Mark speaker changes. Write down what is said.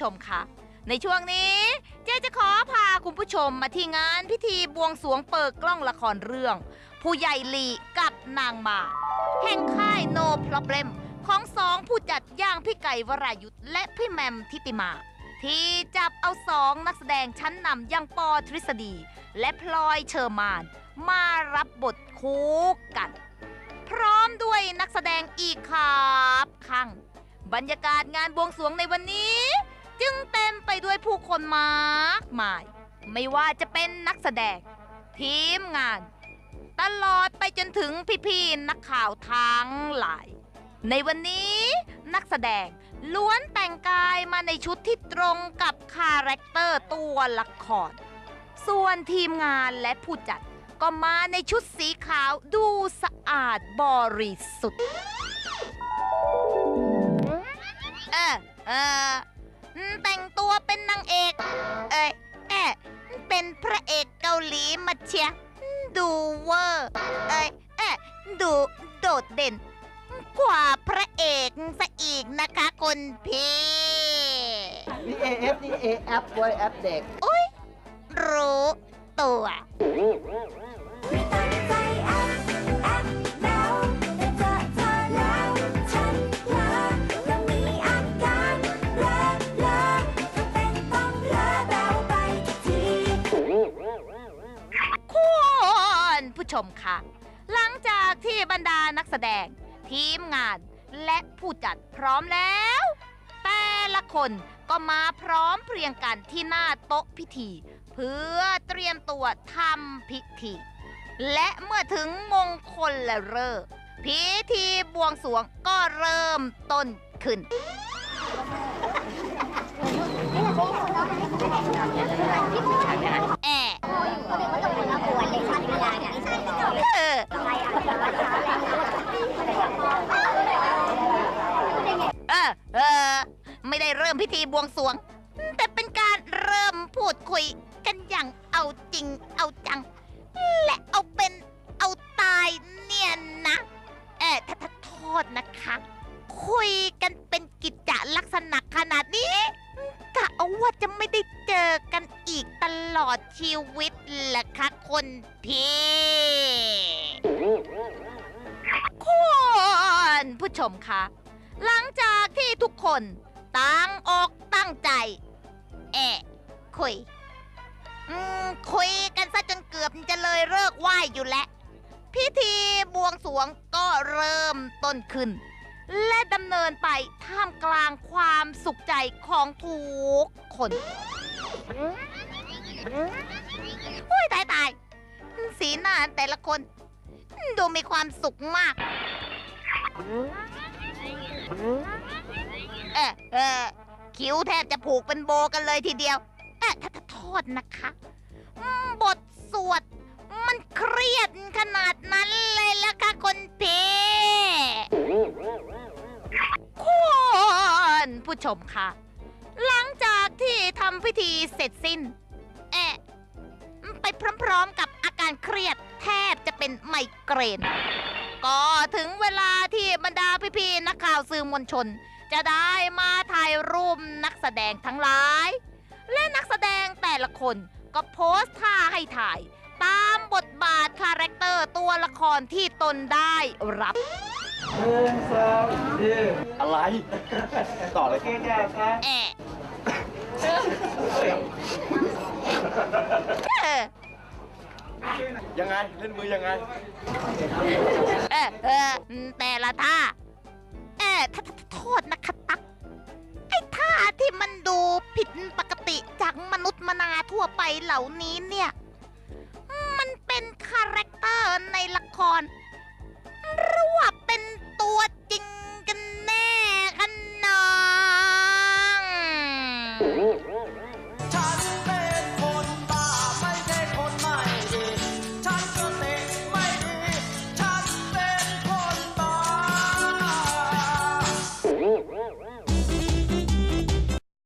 Speaker 1: ชมคะในช่วงนี้เจ๊จะขอพาคุณผู้ชมมาที่งานพิธีบวงสวงเปิดกล้องละครเรื่อง ผู้ใหญ่ลีกับนางมาแห่งค่าย No Problem ของสองผู้จัดย่างพี่ไก่วรายุทธและพี่แมมทิติมา ที่จับเอาสองนักแสดงชั้นนำอย่างปอทฤษฎี และพลอยเชอร์มาน มารับบทคู่กัน พร้อมด้วยนักแสดงอีกครับข้างบรรยากาศงานบวงสวงในวันนี้ งเต็มไปด้วยผู้คนมากมาย ไม่ว่าจะเป็นนักแสดง ทีมงาน ตลอดไปจนถึงพี่ๆนักข่าวทั้งหลาย ในวันนี้นักแสดงล้วนแต่งกายมาในชุดที่ตรงกับคาแรคเตอร์ตัวละคร ส่วนทีมงานและผู้จัดก็มาในชุดสีขาวดูสะอาดบริสุทธิ์ เออเออ อืมแต่งตัวเป็นนางเอก เอ้ยแอะเป็นพระเอกเกาหลีมาเชียร์ดูเวอร์ เอ้ยแอะดูโดดเด่น กว่าพระเอกซะอีกนะคะคุณพี่
Speaker 2: นี่ AF นี่ AF เว้ยแอปเด็ก
Speaker 1: รู้ตัว ผู้ชมคะหลังจากที่บรรดานักแสดง ทีมงานและผู้จัดพร้อมแล้ว แต่ละคนก็มาพร้อมเพรียงกันที่หน้าโต๊ะพิธี เพื่อเตรียมตัวทำพิธี และเมื่อถึงมงคลและเลิกษ์พิธีบวงสรวงก็เริ่มต้นขึ้นแอะเออ เออเออ ไม่ได้เริ่มพิธีบวงสรวง แต่เป็นการเริ่มพูดคุยกันอย่างเอาจริงเอาจัง และเอาเป็นเอาตายเนี่ยนะเออถ้าโทษนะคะ คุยกันเป็นกิจจลักษณะขนาดนี้กะเอาว่าจะไม่ได้เจอกันอีกตลอดชีวิตเหรอคะคนพี่คุณผู้ชมคะหลังจากที่ทุกคน ตั้งอกตั้งใจ แอะคุย อืม คุยกันซะจนเกือบจะเลยเลิกไหว้อยู่แล้ว พิธีบวงสรวงก็เริ่มต้นขึ้น และดำเนินไปท่ามกลางความสุขใจของทุกคนอุ้ยตายตายสีหน้าแต่ละคน ดูมีความสุขมาก เออเออคิ้วแทบจะผูกเป็นโบกันเลยทีเดียวเออถ้าโทษนะคะอืมบทสวด มันเครียดขนาดนั้นเลยละค่ะคนพี่คุณผู้ชมค่ะ หลังจากที่ทำพิธีเสร็จสิ้น เอะไปพร้อมๆกับอาการเครียดแทบจะเป็นไมเกรน ก็ถึงเวลาที่บรรดาพี่ๆนักข่าวสื่อมวลชน จะได้มาถ่ายรูปนักแสดงทั้งหลาย และนักแสดงแต่ละคนก็โพสท่าให้ถ่าย ตามบทบาทคาแรคเตอร์ตัวละครที่ตนได้รับหนึ่งส
Speaker 2: อะไร ต่อเลยครับ
Speaker 1: แอะเออ
Speaker 2: ยังไง เล่นมือยังไง
Speaker 1: เออเออแต่ละท่า โทษนะคะตัก ไอ้ท่าที่มันดูผิดปกติจากมนุษย์มนาทั่วไปเหล่านี้เนี่ย มันเป็นคาแรคเตอร์ในละคร หรือว่าเป็นตัวจริงกันแน่กันนอง